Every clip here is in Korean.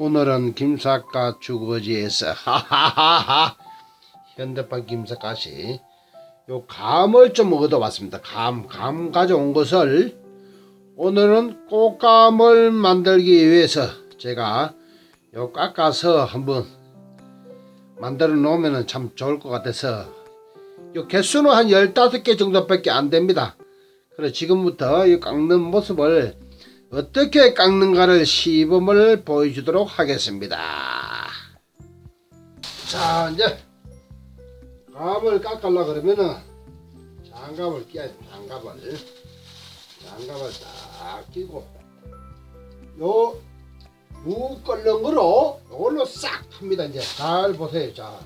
오늘은 김삿갓 주거지에서 하하하하 현대판 김삿갓이 요 감을 좀 얻어왔습니다. 감, 감 가져온 것을 오늘은 꽃감을 만들기 위해서 제가 요 깎아서 한번 만들어 놓으면 참 좋을 것 같아서 요 개수는 한 15개 정도밖에 안 됩니다. 그래서 지금부터 이 깎는 모습을 어떻게 깎는가를 시범을 보여주도록 하겠습니다. 자, 이제 감을 깎으려 그러면은 장갑을 끼야 돼. 장갑을 장갑을 딱 끼고 요 무 끓는 거로 요걸로 싹 합니다. 이제 잘 보세요. 자,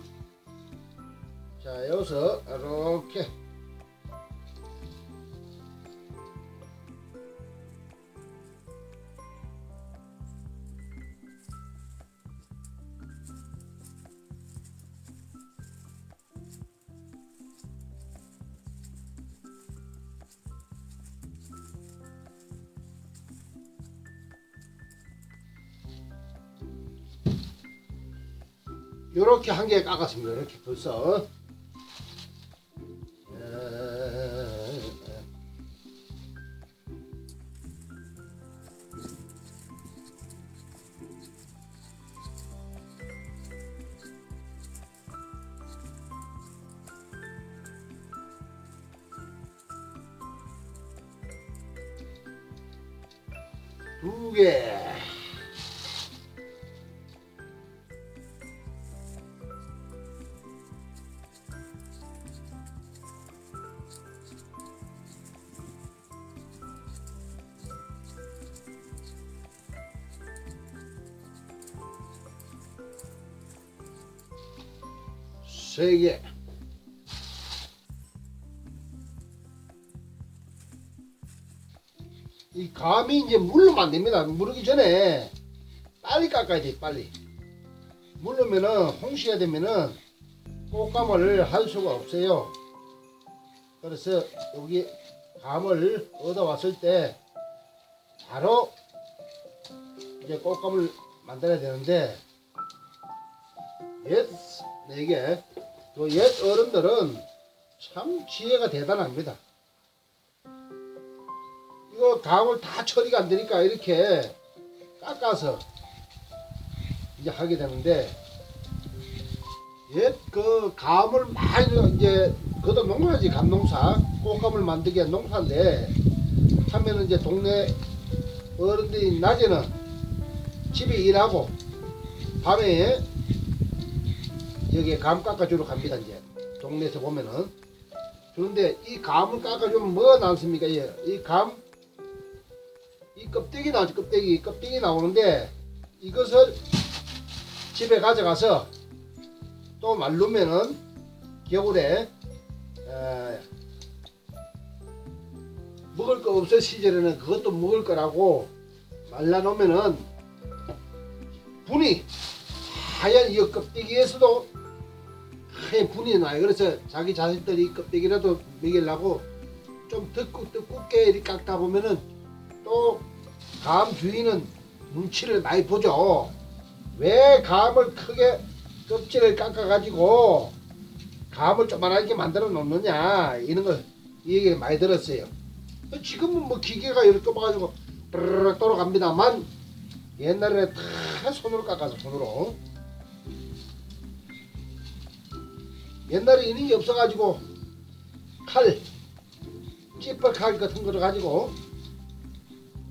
자 여기서 이렇게 요렇게 한 개 깎았습니다. 이렇게 벌써. 3개 이 감이 이제 물로 만듭니다. 물르기 전에 빨리 깎아야 돼 빨리. 물르면은 홍시가 되면은 꽃감을 할 수가 없어요. 그래서 여기 감을 얻어왔을 때 바로 이제 꽃감을 만들어야 되는데 옛 4개 옛 어른들은 참 지혜가 대단합니다. 이거 감을 다 처리가 안 되니까 이렇게 깎아서 이제 하게 되는데 옛 그 감을 많이 이제 그것도 농사지 감농사 꽃감을 만들기 위한 농사인데 하면은 이제 동네 어른들이 낮에는 집에 일하고 밤에 여기에 감 깎아주러 갑니다 이제. 동네에서 보면은. 그런데 이 감을 깎아주면 뭐가 나습니까? 이감 이 껍데기 나오지 껍데기. 껍데기 나오는데 이것을 집에 가져가서 또 말르면은 겨울에 에, 먹을 거 없을 시절에는 그것도 먹을 거라고 말라놓으면은 분이 하얀 이 껍데기에서도 하얀 분이 나요. 그래서 자기 자식들이 이 껍데기라도 먹이려고 좀더 두껍게 이렇게 깎다 보면은 또 감 주인은 눈치를 많이 보죠. 왜 감을 크게 껍질을 깎아가지고 감을 조만하게 만들어 놓느냐 이런 걸이 얘기를 많이 들었어요. 지금은 뭐 기계가 이렇게 뽑아가지고 브르르 돌아갑니다만 옛날에 다 손으로 깎아서 손으로 옛날에 이런 게 없어가지고 칼 찌뻘 칼 같은 거를 가지고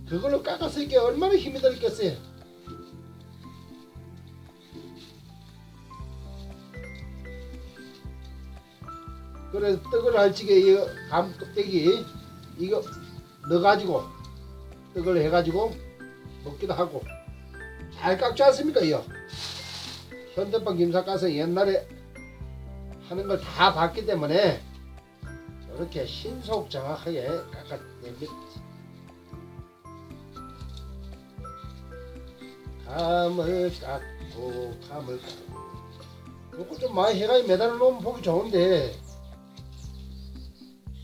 그걸로 깎았을 게 얼마나 힘이 들겠어요. 그래서 떡을 할지게 이거 감 껍데기 이거 넣어가지고 떡을 해가지고 먹기도 하고 잘 깎지 않습니까 이거 현대판 김삿갓은 옛날에 하는 걸 다 봤기 때문에 이렇게 신속 정확하게 깎아냅니다. 감을 깎고 감을 깎고. 좀 많이 해가지고 매달아 놓으면 보기 좋은데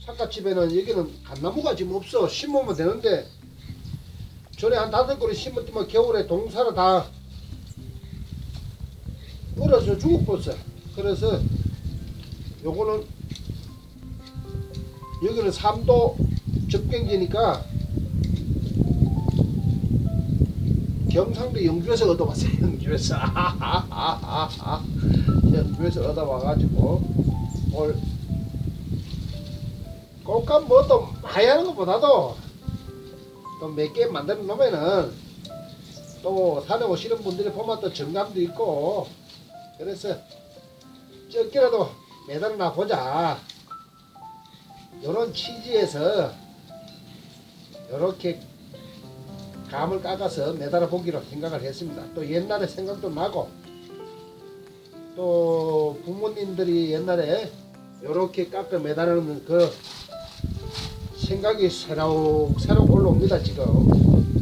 삿갓집에는 여기는 감나무가 지금 없어. 심으면 되는데 전에 한 다섯 그루 심었더만 겨울에 동사로 다 얼어서 죽었어. 그래서 요거는 여기는 3도 접경지니까 경상도 영주에서 얻어왔어요. 영주에서 영주에서 얻어와가지고 오늘 꽃감 뭐또 많이 하는 것보다도 또 몇 개 만들어 놓으면은 또 산에 오시는 분들이 보면 또 정감도 있고 그래서 적게라도 매달아 보자 요런 취지에서 요렇게 감을 깎아서 매달아 보기로 생각을 했습니다. 또 옛날에 생각도 나고 또 부모님들이 옛날에 요렇게 깎아 매달아놓는 그 생각이 새록 새록 올라옵니다 지금.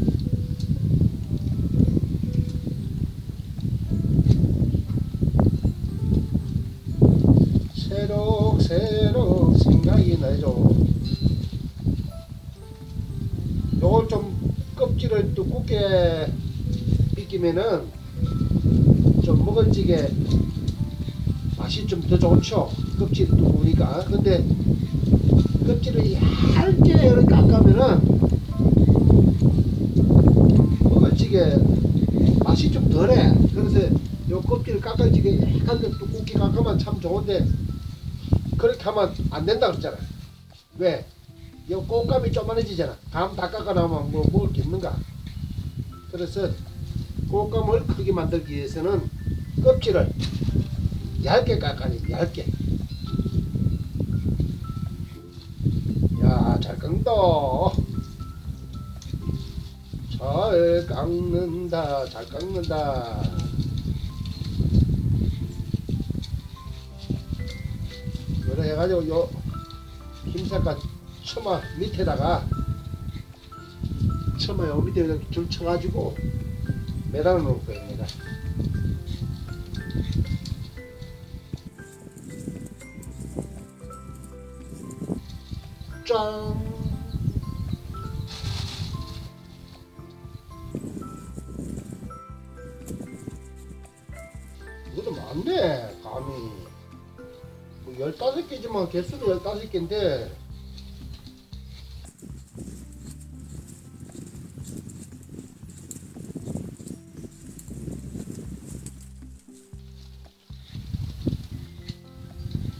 두껍게 익히면은 좀 먹을지게 맛이 좀 더 좋죠. 껍질이 두꺼우니까. 근데 껍질을 얇게 깎으면은 먹을지게 맛이 좀 덜해. 그래서 요 껍질을 깎아지게 약간 좀 두껍게 깎으면 참 좋은데 그렇게 하면 안 된다 그랬잖아. 왜? 요 꽃감이 쪼만해지잖아. 감 다 깎아 나오면 뭐 먹을 게 있는가? 그래서 꽃감을 크게 만들기 위해서는 껍질을 얇게 깎아야 돼. 얇게. 야, 잘 깎는다. 잘 깎는다. 잘 깎는다. 그래 해가지고 요 힘살까 처마 밑에다가 처마 요 밑에 이렇게 줄 쳐가지고 매달아 놓을 거예요 짠. 이것도 많네 감이. 뭐 15개지만 개수도 15개인데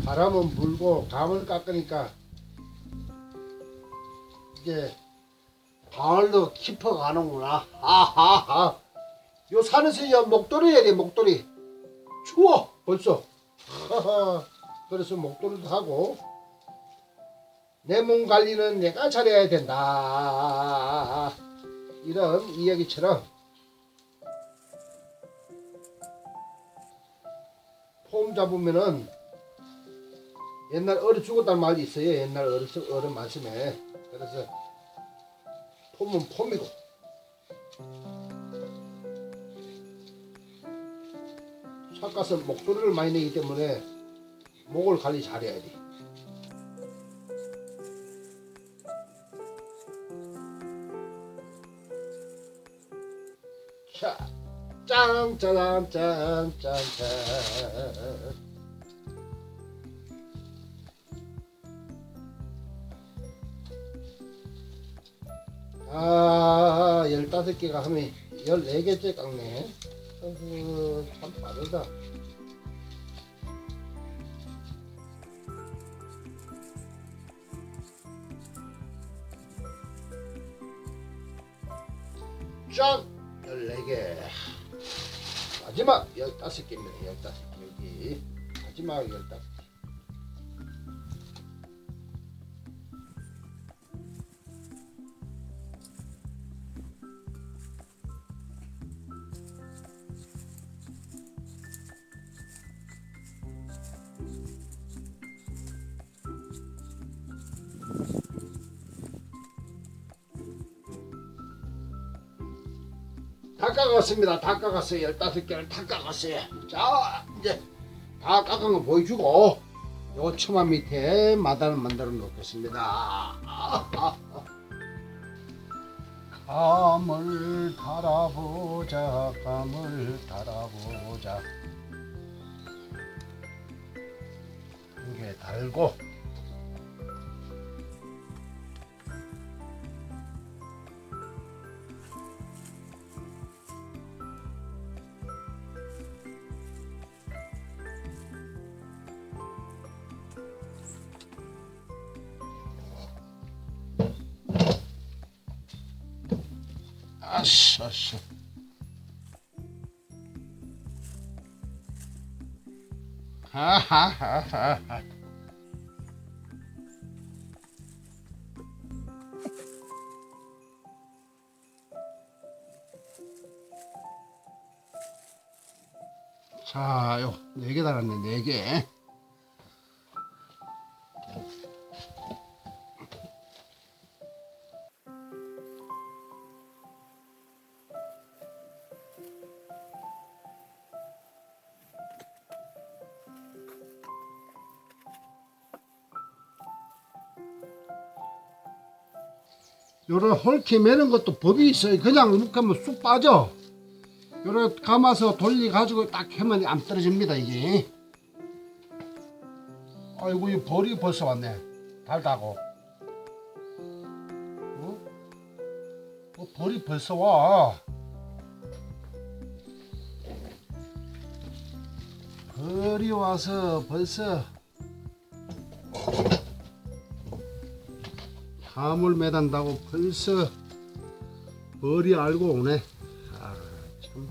바람은 불고 감을 깎으니까 이제 가을도 깊어 가는구나. 아하하. 요 산에서 야 목도리 해야 돼 목도리. 추워 벌써. 하하. 그래서 목도리도 하고 내 몸 관리는 내가 잘해야 된다. 이런 이야기처럼 폼 잡으면은 옛날 어려 죽었다는 말이 있어요 옛날 어른, 어른 말씀에 그래서 폼은 폼이고 삭가서 목도리를 많이 내기 때문에 목을 관리 잘해야 돼. 자, 짠, 짜잔, 짠, 짠, 짠. 아, 15개가 하면 14개째 깎네. 어후, 참 빠르다. 짠! 14개. 마지막 15개입니다. 15개. 여기. 마지막 15개. 다 깎았습니다. 다 깎았어요. 15개를 다 깎았어요. 자, 이제 다 깎은 거 보여주고 요 처마 밑에 마단을 만들어 놓겠습니다. 감을 달아보자 감을 달아보자 이게 달고 아씨 아씨 자, 요, 네 개 달았네, 네 개. 요런 홀키 매는 것도 법이 있어요. 그냥 이렇게 하면 쑥 빠져. 요렇게 감아서 돌리 가지고 딱 하면 안 떨어집니다 이게. 아이고 이 벌이 벌써 왔네. 달다고. 어? 어 벌이 벌써 와. 벌이 와서 벌써 함을 매단다고 벌써 벌이 알고 오네. 아, 참.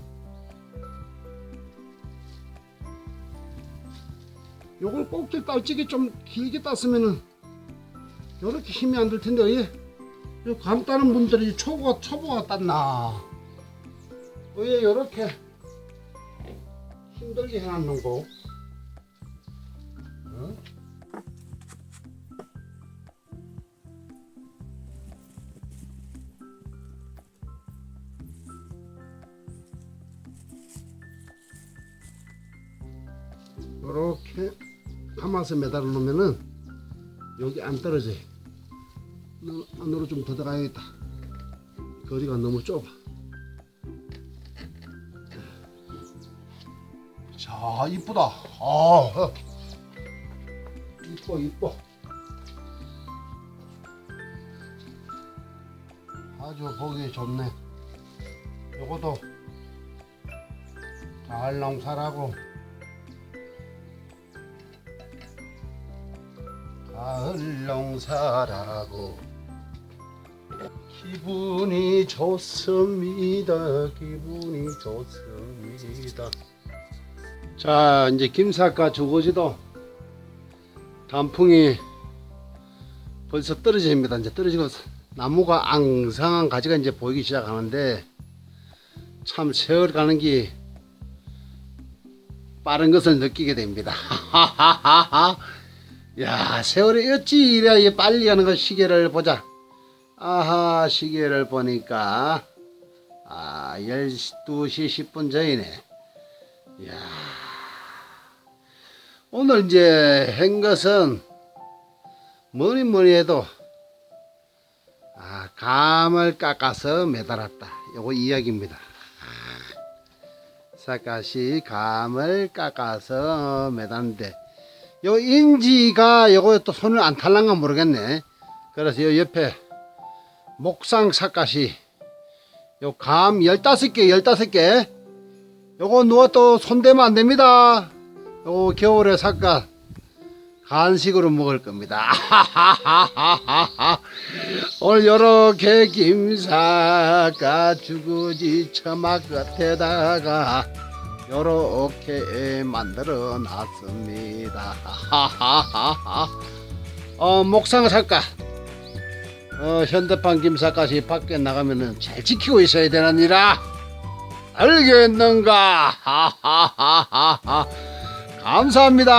요걸 꼭지 딸찌게 좀 길게 땄으면은 요렇게 힘이 안 들 텐데 예. 요 감 따는 분들이 초보가 초보가 땄나? 왜 요렇게 힘들게 해놨는 거? 요렇게 감아서 매달아 놓으면은 여기 안 떨어져요. 너 안으로 좀 더 들어가야겠다. 거리가 너무 좁아. 자, 이쁘다. 아, 이뻐, 이뻐. 아주 보기 좋네. 요것도 달농사라고 가을 농사라고 기분이 좋습니다. 기분이 좋습니다. 자, 이제 김사과 주거지도 단풍이 벌써 떨어집니다. 이제 떨어지고 나무가 앙상한 가지가 이제 보이기 시작하는데 참 세월 가는 게 빠른 것을 느끼게 됩니다. 야, 세월이 어찌 이래 이 빨리 가는 거 시계를 보자. 아하, 시계를 보니까 아, 12시 10분 전이네. 야. 오늘 이제 한 것은 뭐니 뭐니 해도 아, 감을 깎아서 매달았다. 요거 이야기입니다. 아, 사카시 감을 깎아서 매달는데 요 인지가 요거 또 손을 안 탈란가 모르겠네. 그래서 요 옆에 목상 사카시 요감 15개 15개 요거 누가 또 손대면 안 됩니다. 요 겨울에 삭가 간식으로 먹을 겁니다. 오늘 요렇게 김사가 주거지 처마 끝에다가 요렇게 만들어 놨습니다. 어, 목상 살까? 어, 현대판 김사까지 밖에 나가면은 잘 지키고 있어야 되느니라. 알겠는가? 감사합니다.